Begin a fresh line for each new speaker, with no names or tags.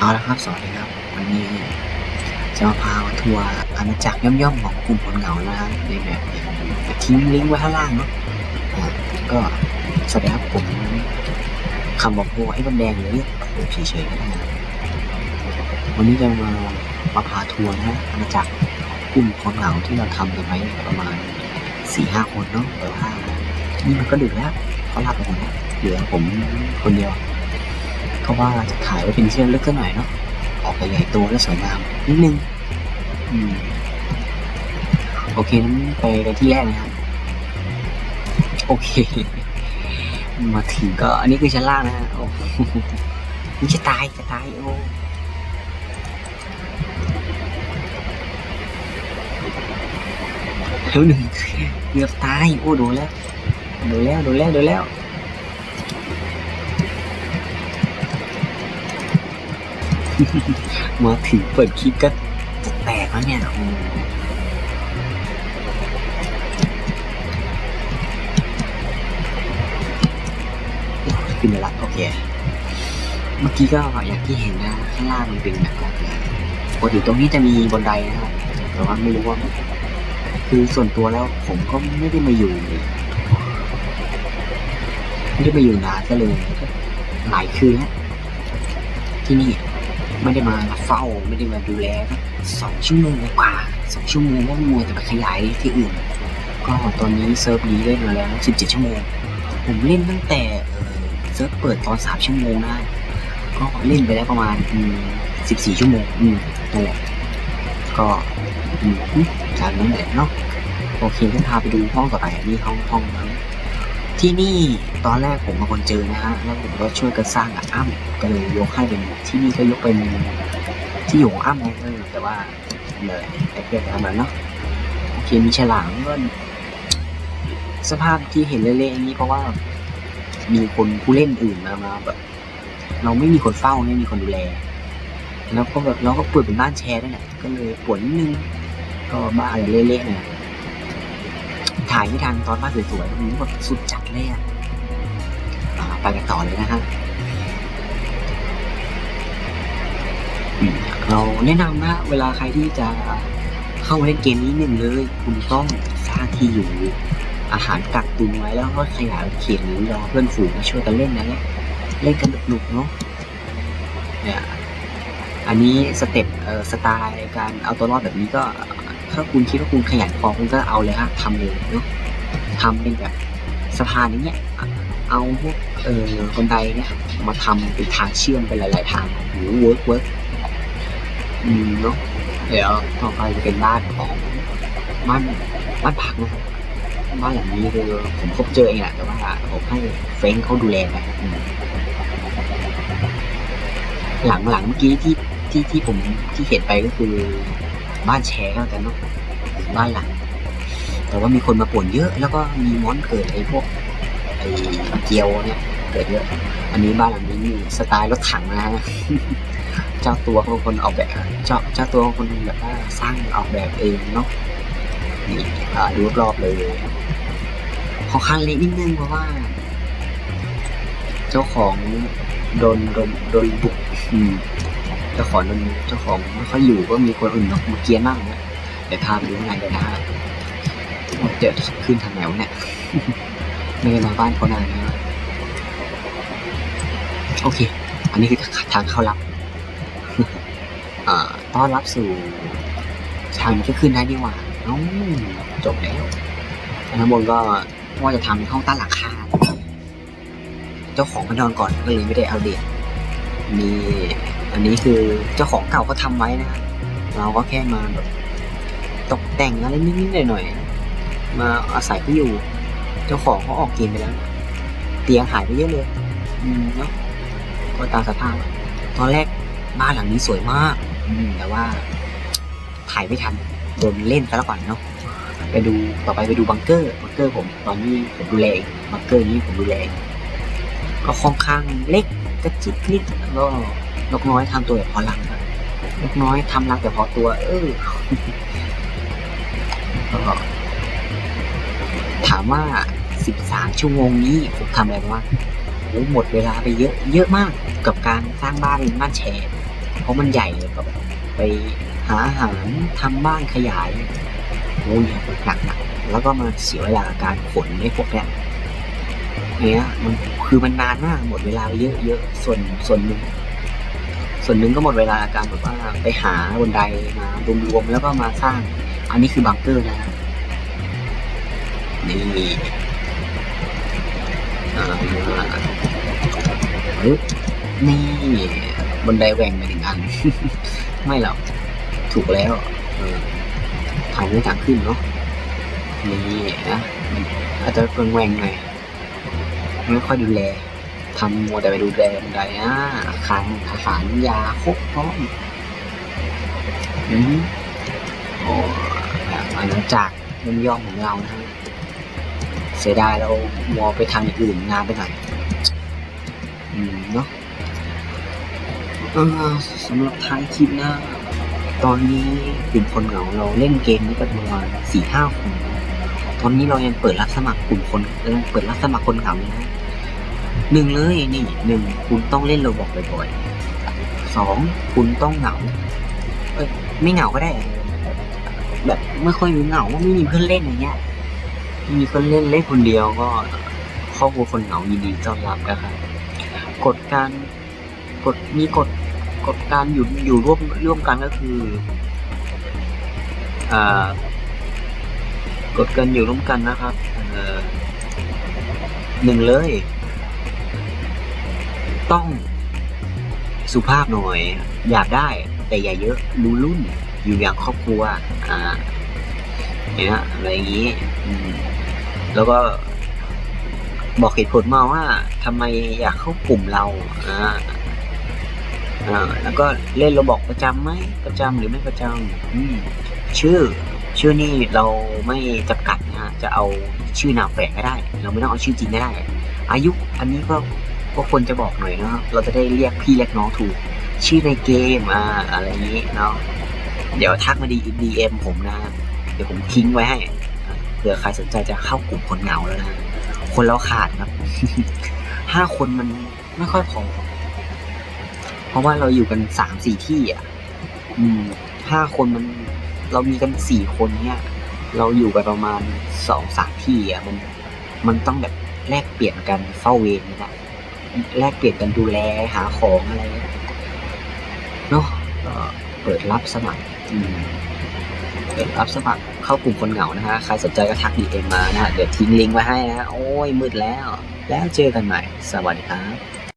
เอาละครับสวัสดีครับ วันนี้จะมาพาทัวร์อาณาจักรย่อมๆของกลุ่มคนเหงานะครับในแบบจะทิ้งลิงก์ไว้ข้างล่างเนาะก็สวัสดีครับผมคำบอกโพไอ้บันแดงหรือเรียกผมเฉยๆก็ได้นะวันนี้จะมามาพาทัวร์นะอาณาจักรกลุ่มคนเหงาที่เราทำกันไว้ประมาณสี่ห้าคนเนาะแต่ว่านี่มันก็ดึกแล้วเขาหลับไปหมดแล้วเหลือผมคนเดียว ก็ว่าจะขายไว้เป็นเชือกเล็กสักหน่อยเนาะออกไปใหญ่โตและสวยงามนิดนึงอืมโอเคนั้นไปกันที่แรกนะครับ โอเค มาถึงก็อันนี้คือชั้นล่างนะฮะโอ้โหนี่จะตายจะตายโอ้แล้วหนึ่งเกือบตายโอ้โดนแล้วโดนแล้วโดนแล้วโดนแล้ว มาถึงเปิดคลิปก็จะแตกแล้วเนี่ยโอ้ขึ้นมาละโอเค เมื่อกี้ก็อย่างที่เห็นนะข้างล่างมันเป็นแบบปกติตรงนี้จะมีบันไดนะครับแต่ว่าไม่รู้ว่า คือส่วนตัวแล้วผมก็ไม่ได้มาอยู่ไม่ได้มาอยู่นานก็เลยหลายคืนแล้วที่นี่ ไม่ได้มาเฝ้าไม่ได้มาดูแลสองชั่วโมงกว่าสองชั่วโมงว่ามัวแต่ไปขยายที่อื่น ก็ตอนนี้เซิร์ฟนี้เล่นมาแล้วสิบเจ็ดชั่วโมง ผมเล่นตั้งแต่เซิร์ฟเปิดตอนสามชั่วโมงนะก็เล่นไปแล้วประมาณสิบสี่ชั่วโมงอืมนั่นแหละก็อืมตามนั้นแหละเนาะโอเคก็พาไปดูห้องต่อไปนนี้ห้องห้องนั้น ที่นี่ตอนแรกผมเป็นคนเจอนะฮะแล้วผมก็ช่วยกันสร้างกับอ้ำก็เลยยกให้เป็นที่นี่ก็ยกเป็นที่อยู่ของอ้ำไงเออแต่ว่าเลยไอ้เพื่อนประมาณเนาะโอเคมีฉลามก็สภาพที่เห็นเละๆอย่างนี้เพราะว่า มีคนผู้เล่นอื่นมามาแบบ เราไม่มีคนเฝ้าไม่มีคนดูแล แล้วก็แบบเราก็เปิดเป็นบ้านแชร์ด้วยแหละก็เลยปวดนิดนึงก็บ้านเละๆหน่อย ถ่ายไม่ทันตอนบ้านสวยๆโอ้โหแบบสุดจัดเลยอะอ่าไปกันต่อเลยนะฮะเราแนะนำนะเวลาใครที่จะเข้ามาเล่นเกมนี้หนึ่งเลย คุณต้องสร้างที่อยู่อาหารกักตุนไว้แล้วก็ขยายเขียนหรือรอเพื่อนฝูงมาช่วยกันเล่นนะเนี่ยเล่นกันหนุกๆเนาะเนี่ยอันนี้สเต็ปเอ่อสไตล์การเอาตัวรอดแบบนี้ก็ ถ้าคุณคิดว่าคุณขยันพอคุณก็เอาเลยฮะทำเลยเนาะทำเป็นแบบสะพานอย่างเงี้ยเอาพวกเอ่อบันไดเนี่ยมาทำเป็นทางเชื่อมไปหลาย ๆ ทางหรือเวิร์กเวิร์กอืมเนาะเดี๋ยวต่อไปจะเป็นบ้านของบ้านบ้านพักนะครับบ้านหลังนี้คือผมพบเจอเองแหละแต่ว่าผมให้เฟรนเขาดูแลไปหลังหลังเมื่อกี้ที่ที่ที่ผมที่เห็นไปก็คือ บ้านแชร์แล้วกันเนาะบ้านหลังแต่ว่ามีคนมาป่วนเยอะ แล้วก็มีม้อนเกิดไอ้พวกไอ้เกียวเนี่ย เกิดเยอะ อันนี้บ้านหลังนี้มีสไตล์รถถังนะฮะเจ้าตัวของคนออกแบบเจ้าเจ้าตัวของคนแบบว่าสร้างออกแบบเองเนาะนี่ดูรอบเลยค่อข้างเละนิดนึงเพราะว่า เจ้าของโดนโดนโดนบุกอืม เจ้าของมันเจ้าของไม่ค่อยอยู่ก็มีคนอื่นมาเกียร์มั่งนะเดี๋ยวพาไปดูข้างในเลยนะฮะเดี๋ยวขึ้นทางไหนวะเนี่ยไม่ได้มาบ้านเขานานนะโอเค อันนี้คือทางเข้ารับต้อนรับสู่ทางที่ขึ้นได้ดีกว่าจบแล้วข้างบนก็ว่าจะทำห้องใต้หลังคาเจ้าของมานอนก่อนก็เลยไม่ได้เอาเด็ดมี อันนี้คือเจ้าของเก่าเขาทำไว้นะเราก็แค่มาแบบตกแต่งอะไรนิดๆหน่อยๆมาอาศัยเขาอยู่ เจ้าของเขาออกเกมไปแล้ว เตียงหายไปเยอะเลย อืมเนาะก็ตามสภาพตอนแรกบ้านหลังนี้สวยมาก อืมแต่ว่าถ่ายไม่ทันโดนเล่นซะแล้วก่อนเนาะไปดูต่อไปไปดูบังเกอร์บังเกอร์ผมตอนนี้ผมดูแลเองบังเกอร์นี้ผมดูแลเองก็ค่อนข้างเล็กกระจิบนิดแล้ว นกน้อยทำตัวแบบพอรังครับนกน้อยทำรังแต่พอตัว เออถามว่า13ชั่วโมงนี้ผมทำอะไรบ้างโอ้หมดเวลาไปเยอะเยอะมากกับการสร้างบ้านเป็นบ้านแชร์ราะมันใหญ่ก็ไปหาอาหารทำบ้านขยายโอ้ยหนักหนักแล้วก็มาเสียเวลากับการขนไอ้พวกเนี้ยเนี้ยมันคือมันนานมากหมดเวลาไปเยอะเยอะส่วนส่วนหนึ่ง ส่วนหนึ่งก็หมดเวลาการแบบว่าไปหาบนไดมารวมๆแล้วก็มาสร้าง อันนี้คือบังเกอร์นะนี่อ่านี่บนไดแหว่งไปหนึ่งอัน ไม่หรอกถูกแล้วทางไม่ทางขึ้นเนาะนี่นะอาจจะเป็นแหว่งหน่อยไม่ค่อยดูแล ทำมัวแต่ไปดูแลบันไดอะอาคารทหารยาครบพร้อมอืมโอ้แบบอาณาจักรย่อมย่อมของเรานะเสียดายเรามัวไปทางอย่างอื่นงานไปหน่อยอืมเนาะเออสำหรับท้ายคลิปนะตอนนี้กลุ่มคนเหงาเราเล่นเกมนี้กันประมาณสี่ห้าคน ตอนนี้เรายังเปิดรับสมัครกลุ่มคนยังเปิดรับสมัครคนเหงาอยู่นะ หนึ่งเลยนี่หนึ่งคุณต้องเล่นโรบอกบ่อยๆสองคุณต้องเหงาเอ้ยไม่เหงาก็ได้ แบบไม่ค่อยมีเหงาไม่มีเพื่อนเล่นอย่างเงี้ยไม่มีเพื่อนเล่นเล่นคนเดียวก็ครอบครัวคนเหงายินดีต้อนรับนะครับกฎการกฎมีกฎกฎการอยู่อยู่ร่วมร่วมกันก็คืออ่ากฎการอยู่ร่วมกันนะครับเอ่อหนึ่งเลย ต้องสุภาพหน่อย อยากได้ แต่อย่าเยอะรูรุ่น อยู่อย่างครอบครัว อ่าเนี่ยอะไรอย่างนี้ แล้วก็บอกเหตุผลมาว่าทำไมอยากเข้ากลุ่มเราอ่าแล้วก็เล่นเราบอกประจำไหมประจำหรือไม่ประจำชื่อ ชื่อนี่เราไม่จำกัดนะฮะจะเอาชื่อนามแฝงก็ได้ เราไม่ต้องเอาชื่อจริงก็ได้ อายุอันนี้ก็ ก็ควรจะบอกหน่อยเนาะเราจะได้เรียกพี่เรียกน้องถูก ชื่อในเกมอ่าอะไรนี้เนาะเดี๋ยวทักมาดีดีเอ็มผมนะ เดี๋ยวผมทิ้งไว้ให้เผื่อใครสนใจจะเข้ากลุ่มคนเหงาแล้วนะ คนเราขาดครับห้าคนมันไม่ค่อยพอเพราะว่าเราอยู่กันสามสี่ที่อะ อืมห้าคนมัน เรามีกันสี่คนเนี่ย เราอยู่กันประมาณสองสามที่อะมัน มันต้องแบบแลกเปลี่ยนกันเฝ้าเวรนี่แหละ แลกเปลี่ยนกันดูแลหาของอะไรเงี้ยเนาะเปิดรับสมัครเปิดรับสมัครเข้ากลุ่มคนเหงานะฮะใครสนใจก็ทักดีเอ็มมานะฮะเดี๋ยวทิ้งลิงก์ไว้ให้นะโอ้ยมืดแล้ว แล้วเจอกันใหม่ สวัสดีครับ